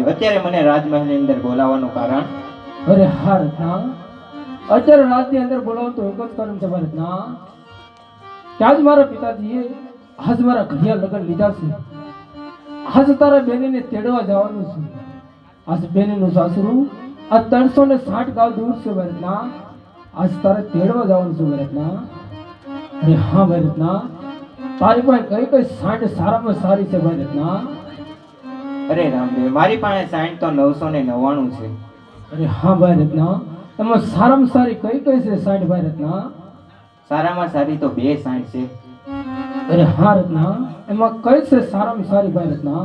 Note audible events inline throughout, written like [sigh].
રામદેવ અત્યારે મને રાજમહેલની અંદર બોલાવવાનું કારણ? અરે હા રત્ના અત્યારે રાજની અંદર બોલાવો તો એક જ કારણ છે રત્ના કે આજ મારા પિતાજીએ આજ મારા ઘડિયા લગ્ન લીધા છે. આજ તારા બેનીને તેડવા જવાનું છે. આજ બેનીનું સાસરું આ ત્રણસો ને સાઠ ગાવ દૂર છે મારા. રત્ના આજ તારે તેડવા જવાનું છે મારા. અરે હા મારા. તારી પાસે કઈ કઈ સાઠ સારામાં સારી છે મારા. રત્ના અરે રામદેવ મારી પાસે સાઈઠ તો નવસો ને નવ્વાણું છે. અરે હા ભાઈ રત્ના એમાં સારામાં સારી કઈ કઈ છે સાઠ ભાઈ રત્ના સારામાં સારી તો બે સાઈઠ છે. અરે હા રત્ના એમાં કઈ છે સારામાં સારી ભાઈ રત્ના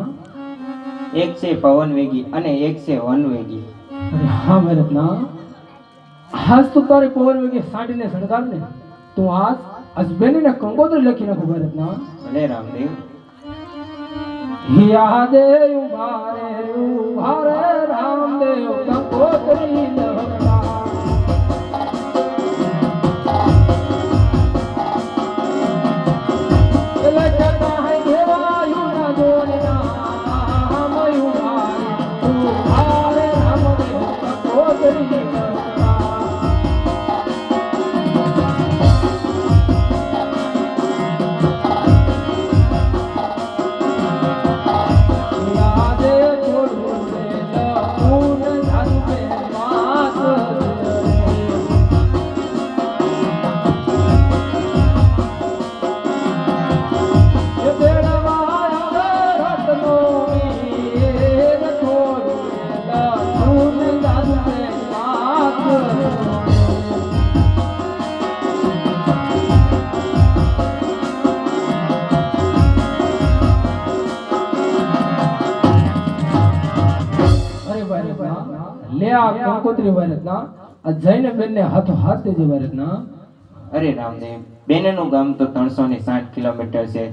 એક છે પવન વેગી અને એક છે વન વેગી. અરે હા ભાઈ રત્ના આજ તો તારે પવન વેગી સાઠ ને શણગાર ને તો આજ આજ બેનીને કંકોત્રી લખી નાખો ભાઈ રત્ના અરે રામદેવ યાદે ઉભારે ઉભારે રામદેવ કંકોત્રી આ કંકોત્રી ભાઈ આ જઈને બેનને હાથો હાથ દેજે ભાઈ અરે રામદેવ બેનનું ગામ તો ત્રણસો ને સાઠ કિલોમીટર છે.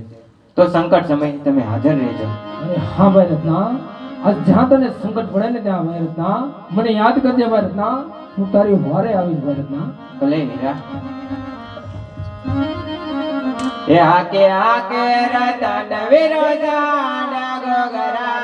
તો સંકટ સમય તમે હાજર રહેજો. અરે હા ભાઈ રત્ના જ્યાં તને સંકટ પડે ને ત્યાં ભાઈ મને યાદ કરજે ભાઈ રત્ના હું તારી વારે આવીશ ભાઈ રત્ના ભલે એ આકે આકે રતન વિરોજાન નાગો ગામ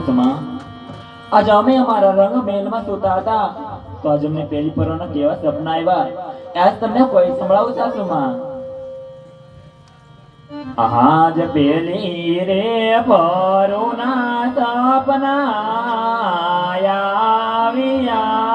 સાસુમાં આજે અમે અમારા રંગ મહેલમાં સૂતા હતા. તો આજે અમને પેલી પરોના કેવા સપના આવ્યા આજ તમને કોઈ સંભળાવું સાસુમાં? આજ પેલી રે પરોના સપના આવ્યા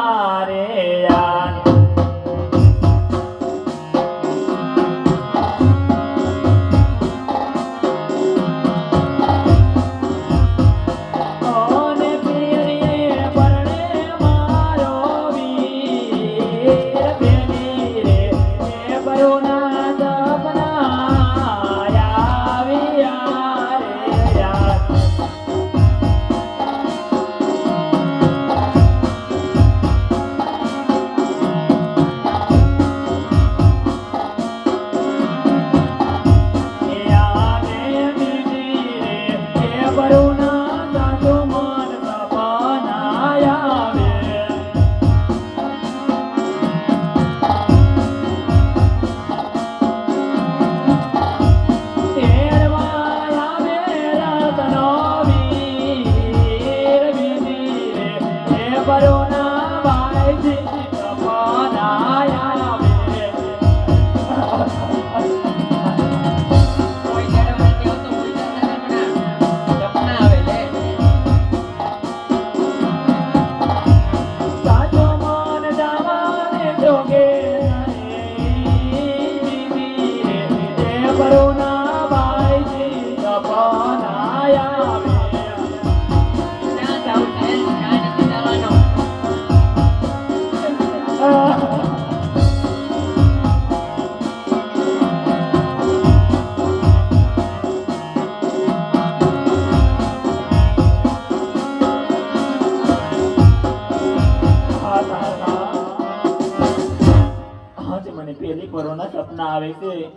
આવે છે.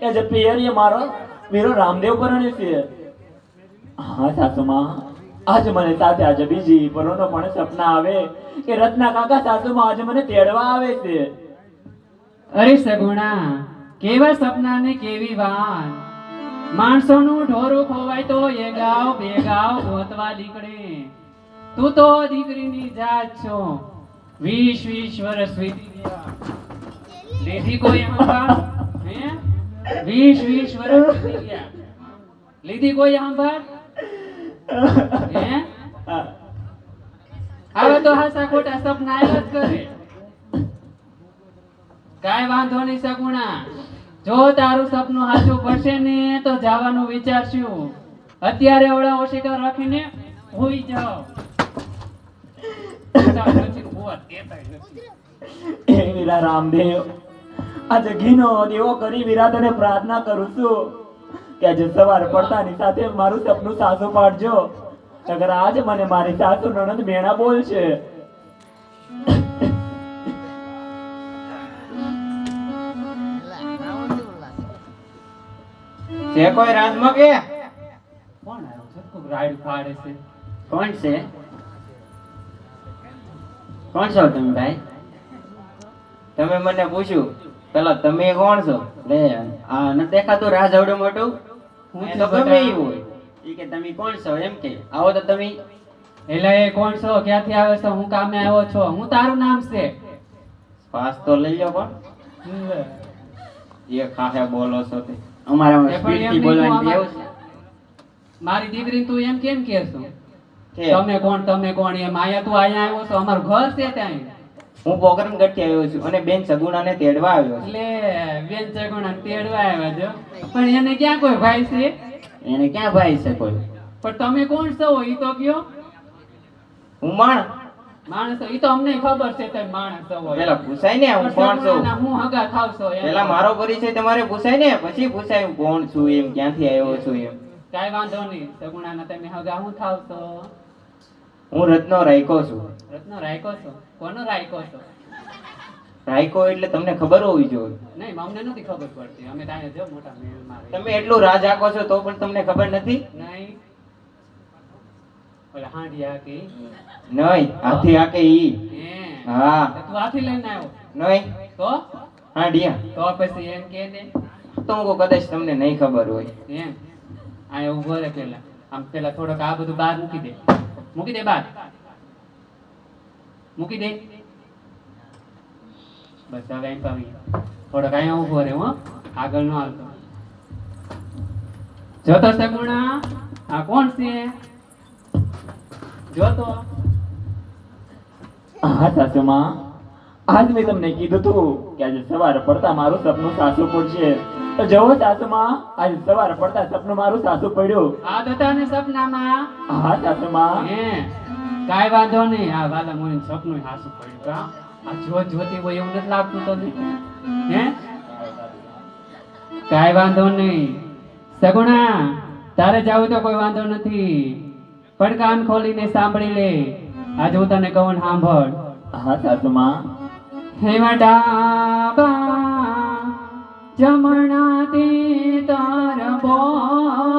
એ જે પિયરીએ મારો વીરો રામદેવ પરણ્યો છે. હા, સાસુમાં. આજ મને સાથે, આજે બીજી પરોનો પણ સપના આવે. કે રત્ના કાકા સાસુમાં, આજે મને તેડવા આવે છે. અરે સગુણા, કેવા સપના ને કેવી વાત. માણસોનું ઢોરું ખોવાય તો એ ગાવ, બે ગાવ ગોતવા નીકળે. તું તો દીકરીની જાત છો. વીસ વીસ વર્ષ વીતી ગયા. લીધી કોઈ વીસ વીસ વર્ષ લીધી કોઈ આંબા હે? હવે તો હાસા ખોટા સપના આવ્યા જ કરે. કાંઈ વાંધો નહીં સગુણા. જો તારું સપનું સાચું પડશે ને તો જવાનું વિચારશું. અત્યારે ઓળા ઓશિકા રાખીને હોઈ જાઓ. [laughs] રામદેવ. આજે ઘીનો દેવો કરી વિરાધને પ્રાર્થના કરું છું કે આજે સવાર પડતાની સાથે મારું સપનું સાસુ પાડજો. અગર આજે મને મારી સાસુ નણંદ મેણા બોલશે. છે કોઈ રાજમાં કે? કોણ આવ્યો છે? રાયડું ફાડે છે. કોણ છે? કોણ છો તમે ભાઈ? તમે મને પૂછ્યું પેલા તમે કોણ છો? લે આ ન દેખાતું રાહ જવડે મોટું? હું તો ગમે બેટા? હોય. ઈ કે તમે કોણ છો? એમ કે આવો તો તમે. એટલે એ કોણ છો? ક્યાંથી આવે છો? હું કામે આવ્યો છો? હું તારું નામ છે? પાસ તો લઈ લો. પણ. જે ખાહે બોલો છો તે. અમારા સ્પીડથી બોલવાની ટેવ આમાં- મારી દીકરી તું એમ કેમ કહેશો કે તમે કોણ તમે કોણ? એમ આયા તું અહીંયા આવ્યો છો? અમારું ઘર છે ત્યાં. હું પોકરણ ગઢથી આવ્યો છું અને બેન સગુણાને તેડવા આવ્યો છું. એટલે બેન સગુણા તેડવા આવ્યા છો. પણ એને ક્યાં કોઈ ભાઈ છે. એને ક્યાં ભાઈ છે કોઈ? પણ તમે કોણ છો ઈ તો કયો? હું માણ. માણસ ઈ તો અમને ખબર છે તમે માણસ છો. પેલા પૂછાય ને હું કોણ છું? હું હગા ખાવ છો પેલા મારો પરિચય તમારે પૂછાય ને પછી પૂછાય હું કોણ છું એમ ક્યાંથી આવ્યો છું એમ. કાઈ વાંધો નહીં. સગુણાના તમે હગા હું થાવ છો? હું રત્નો રાયકો છું. રત્નો રાયકો છો? કોનો રાયકો છો? રાયકો એટલે તમને ખબર હોવી જોઈએ. નહીં અમને નથી ખબર પડતી. અમે ત્યાં જો મોટા મેળમાં. તમે એટલું રાજ આકો છો તો પણ તમને ખબર નથી? નહીં. ઓલા હાંડિયા કે નહીં હાથી આકે ઈ. હા. તું હાથી લઈને આવ્યો? નહીં. તો? હાંડિયા તો પછી એમ કે દે તો હું કદાચ તમને નહીં ખબર હોય. એમ. આ ઊભો રહે પેલા. આમ પેલા થોડોક આ બધું બહાર મૂકી દે. મૂકી દે બાર મૂકી દે બસ હવે એમ પામી થોડોક અહીંયા ઊભો રહે હું આગળ નો હાલતો જોતો સગુણા આ કોણ છે જોતો હા સાસુમાં આજ મેં તમને કીધું તું કે આજે સવારે પડતા મારું સપનું સાસુ પડશે તો જવો સાસુમાં આજે સવારે પડતા સપનું મારું સાસુ પડ્યું. આ હતા ને સપનામાં? હા સાસુમાં. હે કાઈ વાંધો નહીં. આ વાલા મોની સપનું સાસુ પડ્યું. આ જોત જોતી હોય એવું નથી લાગતું તો હે? કાઈ વાંધો નહીં. સગુણા તારે જાવું તો કોઈ વાંધો નથી. પણ કાન ખોલીને સાંભળી લે. આજે હું તને કહું ને સાંભળ. હા સાસુમાં. ડાબા જમણા તે તાર બોલ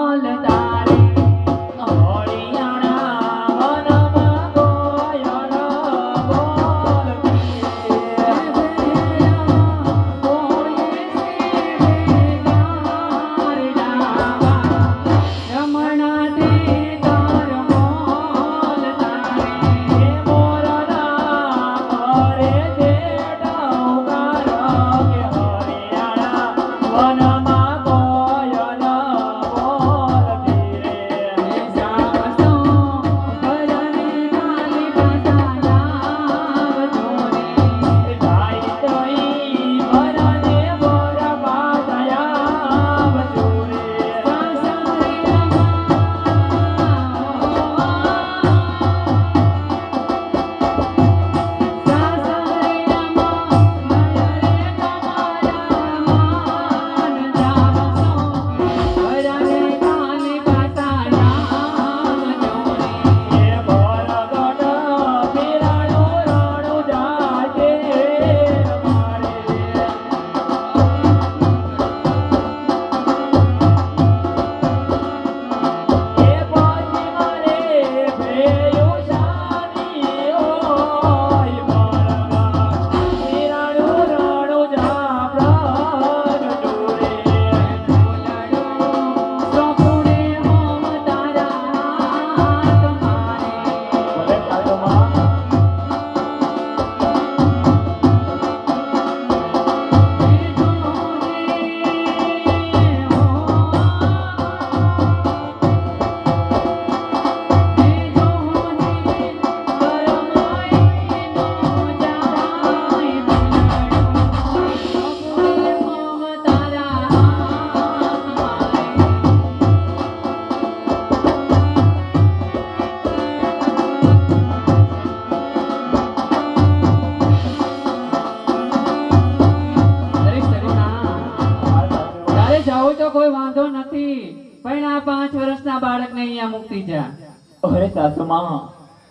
સાસુમાં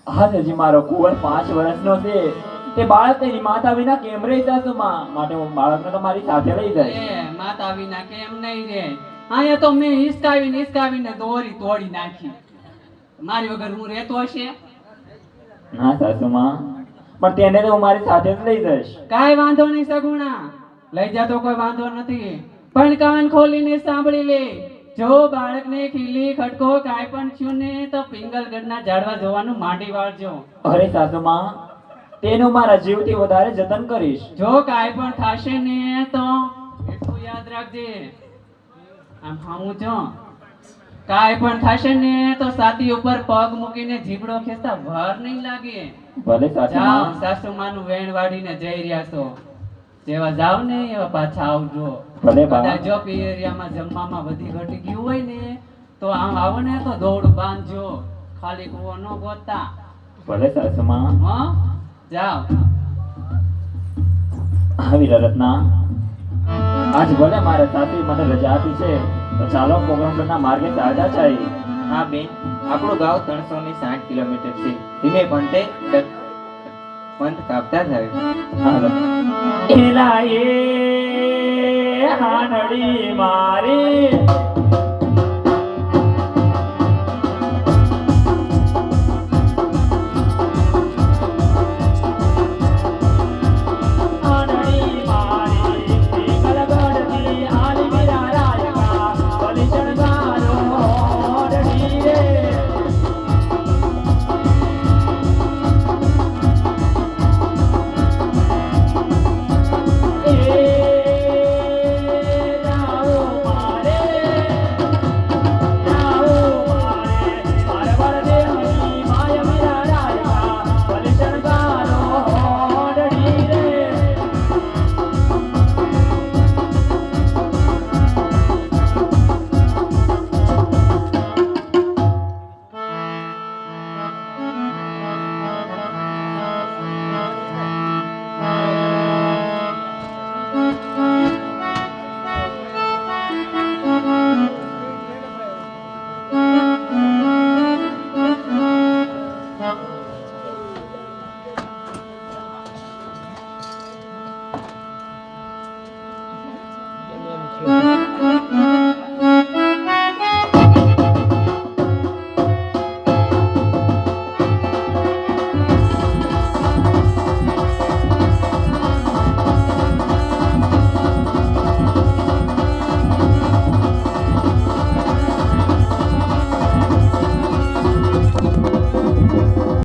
આજ હજી મારો કુંવર પાંચ વર્ષનો છે. તે બાળક તેની માતા વિના કેમ રહી સાસુમાં માટે હું બાળકને તો મારી સાથે લઈ જાય. માતા વિના કેમ નહીં રે અહીંયા તો મેં હિસકાવીને હિસકાવીને દોરી તોડી નાખી. મારી વગર હું રહેતો હશે? ના સાસુમાં પણ તેને તો હું મારી સાથે જ લઈ જઈશ. કાઈ વાંધો નહીં સગુણા. લઈ જા તો કોઈ વાંધો નથી. પણ કાન ખોલીને સાંભળી લે. જો બાળકને ખીલી ખટકો કાંઈ પણ થયું ને તો પિંગલગઢના ઝાડવા જોવાનું માંડી વાળજો. અરે સાસુમાં તેનું મારા જીવથી વધારે જતન કરીશ. જો કાંઈ પણ થશે ને તો એટલું યાદ રાખજે. આમ હામું જો. કાંઈ પણ થાશે ને તો સાતી ઉપર પગ મૂકીને જીબડો ખેંચતા વાર નહીં લાગે. ભલે સાસુમાં સાસુમાનું વેણ વાળીને જઈ રહ્યા છો. જેવા જાવ ને એવા પાછા આવજો. ભલે કદાચ જો એરિયામાં જમવામાં બધી ઘટી ગયું હોય ને તો આમ આવો ને તો દોડ બાંધજો. ખાલી કૂવો ન ગોતા ભલે સાસુમાં હા? જાવ આવી રત્ના આજ ભલે મારે સાસુ મને રજા આપી છે તો ચાલો ના માર્ગે તાજા જાય. હા બેન. આપણું ગાંવ ત્રણસો ને સાઠ કિલોમીટર છે. ધીમે ડ- પંથ કાપતા થાય. એલા એ હાનડી મારી Thank you.